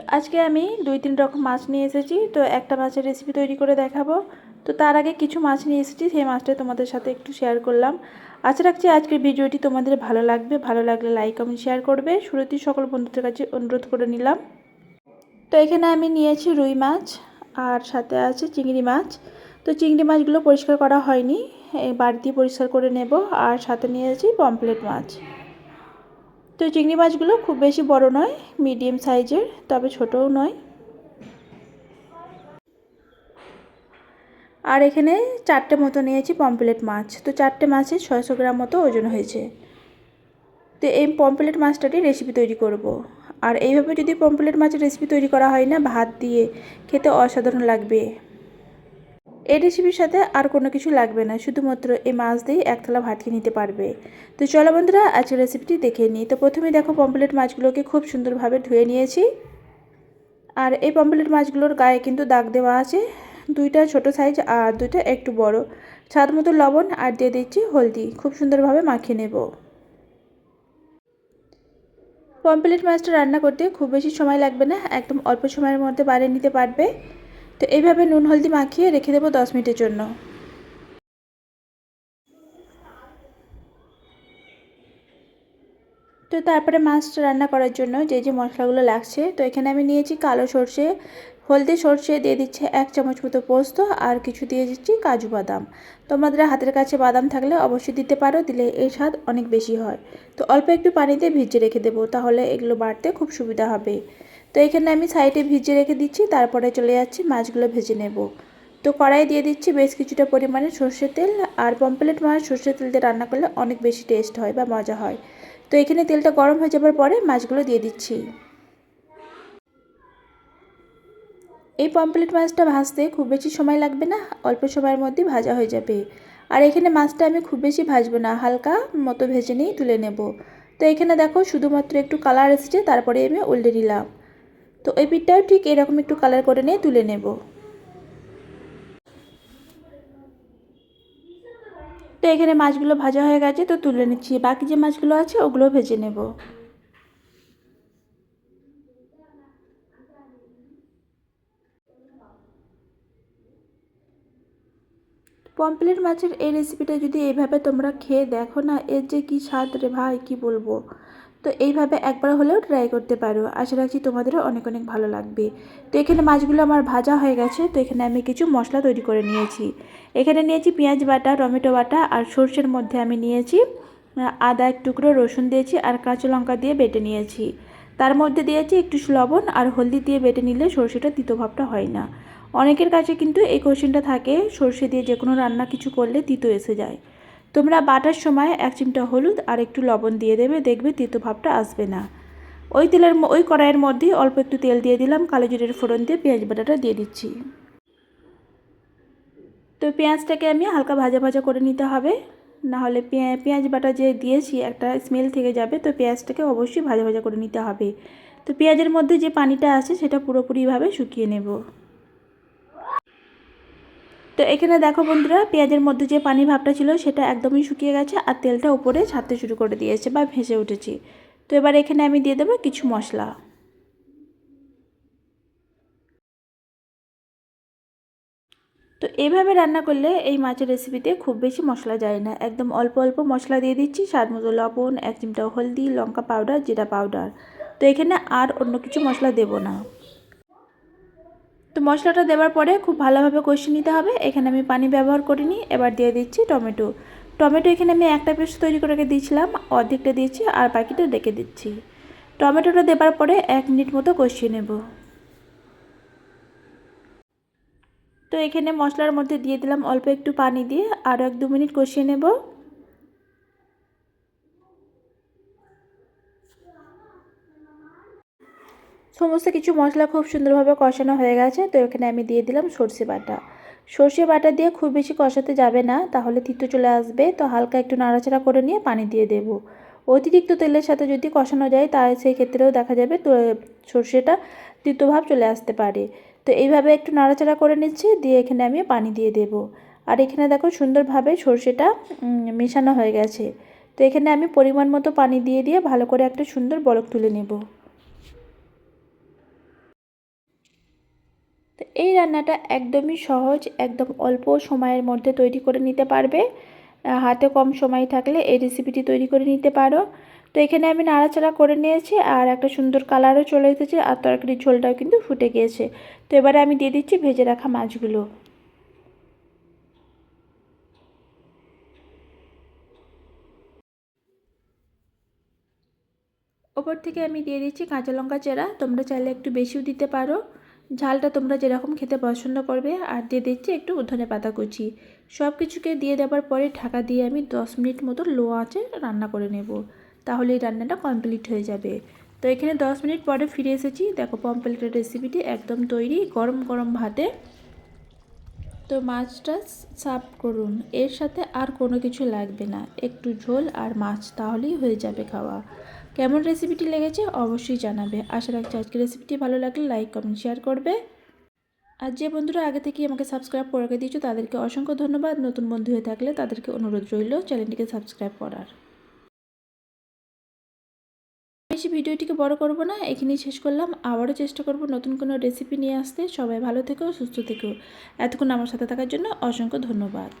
তো আজকে আমি দুই, তিন রকম মাছ নিয়ে এসেছি, তো একটা মাছের রেসিপি তৈরি করে দেখাবো। তো তার আগে কিছু মাছ নিয়ে এসেছি, সেই মাছটা তোমাদের সাথে একটু শেয়ার করলাম। আশা রাখছি আজকের ভিডিওটি তোমাদের ভালো লাগবে, ভালো লাগলে লাইক কমেন্ট শেয়ার করবে। শুরুতেই সকল বন্ধুদের কাছে অনুরোধ করে নিলাম। তো এখানে আমি নিয়েছি রুই মাছ, আর সাথে আছে চিংড়ি মাছ। তো চিংড়ি মাছগুলো পরিষ্কার করা হয়নি বাড়িতে পরিষ্কার করে নেব, আর সাথে নিয়েছি পমপ্লেট মাছ। তো চিংড়ি মাছগুলো খুব বেশি বড় নয় মিডিয়াম সাইজের তবে ছোটও নয়। আর এখানে চারটে মতো নিয়েছি পমপ্লেট মাছ। তো চারটে মাছে ছয়শো গ্রাম মতো ওজন হয়েছে। তো এই পমপ্লেট মাছটারই রেসিপি তৈরি করব। আর এইভাবে যদি পমপ্লেট মাছের রেসিপি তৈরি করা হয় না, ভাত দিয়ে খেতে অসাধারণ লাগবে। এই রেসিপির সাথে আর কোনো কিছু লাগবে না, শুধুমাত্র এই মাছ দিয়ে এক থালা ভাত খেয়ে নিতে পারবে। তো চলো বন্ধুরা, আজকের রেসিপিটি দেখে নিই। তো প্রথমে দেখো পম্পলেট মাছগুলোকে খুব সুন্দরভাবে ধুয়ে নিয়েছি। আর এই পম্পলেট মাছগুলোর গায়ে কিন্তু দাগ দেওয়া আছে। দুইটা ছোট সাইজ আর দুইটা একটু বড়। স্বাদ মতো লবণ আর দিয়ে দিচ্ছি হলদি। খুব সুন্দরভাবে মাখিয়ে নেব। পমপ্লেট মাছটা রান্না করতে খুব বেশি সময় লাগবে না, একদম অল্প সময়ের মধ্যে বানিয়ে নিতে পারবে। তো এইভাবে নুন, হলদি মাখিয়ে রেখে দেবো দশ মিনিটের জন্য। তো তারপরে মাছটা রান্না করার জন্য যে যে মশলাগুলো লাগছে, তো এখানে আমি নিয়েছি কালো সর্ষে, হলদি সর্ষে, দিয়ে দিচ্ছে এক চামচ মতো পোস্ত আর কিছু দিয়ে দিচ্ছি কাজু বাদাম। তোমাদের হাতের কাছে বাদাম থাকলে অবশ্যই দিতে পারো, দিলে এই স্বাদ অনেক বেশি হয়। তো অল্প একটু পানিতে ভিজে রেখে দেবো, তাহলে এগুলো বাড়তে খুব সুবিধা হবে। তো এখানে আমি সাইডে ভিজে রেখে দিচ্ছি, তারপরে চলে যাচ্ছি, মাছগুলো ভেজে নেব। তো কড়াই দিয়ে দিচ্ছি বেশ কিছুটা পরিমাণে সর্ষের তেল আর পম্পলেট মাছ সর্ষের তেল দিয়ে রান্না করলে অনেক বেশি টেস্ট হয় বা মজা হয়। তো এখানে তেলটা গরম হয়ে যাবার পরে মাছগুলো দিয়ে দিচ্ছি। এই পম্পলেট মাছটা ভাজতে খুব বেশি সময় লাগবে না, অল্প সময়ের মধ্যেই ভাজা হয়ে যাবে। আর এখানে মাছটা আমি খুব বেশি ভাজবো না, হালকা মতো ভেজে নিয়েই তুলে নেব। তো এখানে দেখো শুধুমাত্র একটু কালার এসেছে, তারপরে আমি উল্টে নিলাম। তো এই পিঠটাও ঠিক এরকম একটু কালার করে নিয়ে তুলে নেব। তো এখানে মাছগুলো ভাজা হয়ে গেছে, তো তুলে নিচ্ছি। বাকি যে মাছগুলো আছে, ওগুলো ভেজে নেব। পমপ্লেট মাছের এই রেসিপিটা যদি এইভাবে তোমরা খেয়ে দেখো না, এর যে কী স্বাদ রে ভাই, কি বলব? তো এইভাবে একবার হলেও ট্রাই করতে পারো। আশা রাখছি তোমাদেরও অনেক অনেক ভালো লাগবে। তো এখানে মাছগুলো আমার ভাজা হয়ে গেছে, তো এখানে আমি কিছু মশলা তৈরি করে নিয়েছি। এখানে নিয়েছি পেঁয়াজ বাটা, টমেটো বাটা আর সর্ষের মধ্যে আমি নিয়েছি আদা এক টুকরো, রসুন দিয়েছি আর কাঁচা লঙ্কা দিয়ে বেটে নিয়েছি। তার মধ্যে দিয়েছি একটু লবণ আর হলদি দিয়ে বেটে নিলে সর্ষেটা তিতো ভাবটা হয় না। অনেকের কাছে কিন্তু এই কোশ্চেনটা থাকে, সর্ষে দিয়ে যে কোনো রান্না কিছু করলে তিতো এসে যায়। তোমরা বাটার সময় এক চিমটা হলুদ আর একটু লবণ দিয়ে দেবে, দেখবে তিতো ভাবটা আসবে না। ওই তেলের ওই কড়াইয়ের মধ্যেই অল্প একটু তেল দিয়ে দিলাম, কালো জিরের ফোড়ন দিয়ে পেঁয়াজ বাটাটা দিয়ে দিচ্ছি। তো পেঁয়াজটাকে আমি হালকা ভাজা ভাজা করে নিতে হবে না হলে পেঁয়াজ বাটা যে দিয়েছি, একটা স্মেল থেকে যাবে, তো পেঁয়াজটাকে অবশ্যই ভাজা ভাজা করে নিতে হবে। তো পেঁয়াজের মধ্যে যে পানিটা আছে, সেটা পুরোপুরিভাবে শুকিয়ে নেব। তো এখানে দেখো বন্ধুরা, পেঁয়াজের মধ্যে যে পানি ভাবটা ছিল সেটা একদমই শুকিয়ে গেছে আর তেলটা উপরে ছাড়তে শুরু করে দিয়েছে বা ভেসে উঠেছে। তো এবার এখানে আমি দিয়ে দেবো কিছু মশলা। তো এইভাবে রান্না করলে এই মাছের রেসিপিতে খুব বেশি মশলা যায় না। একদম অল্প অল্প মশলা দিয়ে দিচ্ছি, স্বাদ মতো লবণ, এক চিমটা হলদি, লঙ্কা পাউডার জিরা পাউডার তো এখানে আর অন্য কিছু মশলা দেব না। তো মশলাটা দেওয়ার পরে খুব ভালোভাবে কষিয়ে নিতে হবে। এখানে আমি পানি ব্যবহার করিনি, এবার দিয়ে দিচ্ছি টমেটো। টমেটো এখানে আমি একটা পেস্ট তৈরি করে রেখে দিয়েছিলাম, অর্ধেকটা দিয়েছি আর বাকিটা রেখে দিচ্ছি। টমেটোটা দেবার পরে এক মিনিট মতো কষিয়ে নেব। তো এখানে মশলার মধ্যে দিয়ে দিলাম অল্প একটু পানি দিয়ে আরও এক দু মিনিট কষিয়ে নেব। সমস্ত কিছু মশলা খুব সুন্দরভাবে কষানো হয়ে গেছে, তো এখানে আমি দিয়ে দিলাম সর্ষে বাটা। সর্ষে বাটা দিয়ে খুব বেশি কষাতে যাবে না, তাহলে তিতো চলে আসবে, তো হালকা একটু নাড়াচাড়া করে নিয়ে পানি দিয়ে দেব। অতিরিক্ত তেলের সাথে যদি কষানো যায় তাহলে সেই ক্ষেত্রেও দেখা যাবে তো সর্ষেটা তিতোভাব চলে আসতে পারে। তো এইভাবে একটু নাড়াচাড়া করে নিচ্ছি, দিয়ে এখানে আমি পানি দিয়ে দেব। আর এখানে দেখো সুন্দরভাবে সর্ষেটা মেশানো হয়ে গেছে। তো এখানে আমি পরিমাণ মতো পানি দিয়ে দিয়ে ভালো করে একটা সুন্দর বলক তুলে নেব। এই রান্নাটা একদমই সহজ, একদম অল্প সময়ের মধ্যে তৈরি করে নিতে পারবে। হাতে কম সময় থাকলে এই রেসিপিটি তৈরি করে নিতে পারো। তো এখানে আমি নাড়াচাড়া করে নিয়েছি আর একটা সুন্দর কালারও চলে এসেছে আর তরকারির ঝোলটাও কিন্তু ফুটে গিয়েছে। তো এবারে আমি দিয়ে দিচ্ছি ভেজে রাখা মাছগুলো। ওপর থেকে আমি দিয়ে দিচ্ছি কাঁচা লঙ্কা চেরা, তোমরা চাইলে একটু বেশিও দিতে পারো। ঝালটা তোমরা যেরকম খেতে পছন্দ করবে, আর দিয়ে দিচ্ছি একটু ধনে পাতা কুচি। সব কিছুকে দিয়ে দেওয়ার পরে ঢাকা দিয়ে আমি দশ মিনিট মতো লো আঁচে রান্না করে নেব। তাহলে এই রান্নাটা কমপ্লিট হয়ে যাবে। তো এখানে দশ মিনিট পরে ফিরে এসেছি। দেখো পমপ্লেটের রেসিপিটি একদম তৈরি, গরম গরম ভাতে। তো মাছটা সার্ভ করুন। এর সাথে আর কোনো কিছু লাগবে না। একটু ঝোল আর মাছ, তাহলেই হয়ে যাবে খাওয়া। কেমন রেসিপিটি লেগেছে অবশ্যই জানাবে। আশা রাখছি আজকে রেসিপিটি ভালো লাগলে লাইক কমেন্ট শেয়ার করবে। আর যে বন্ধুরা আগে থেকেই আমাকে সাবস্ক্রাইব করে রেখে দিয়েছ, তাদেরকে অসংখ্য ধন্যবাদ। নতুন বন্ধু হয়ে থাকলে তাদেরকে অনুরোধ রইল চ্যানেলটিকে সাবস্ক্রাইব করার। বেশি ভিডিওটিকে বড় করব না, এখানেই শেষ করলাম। আবারও চেষ্টা করব নতুন কোনো রেসিপি নিয়ে আসতে। সবাই ভালো থেকো, সুস্থ থেকো। এতক্ষণ আমার সাথে থাকার জন্য অসংখ্য ধন্যবাদ।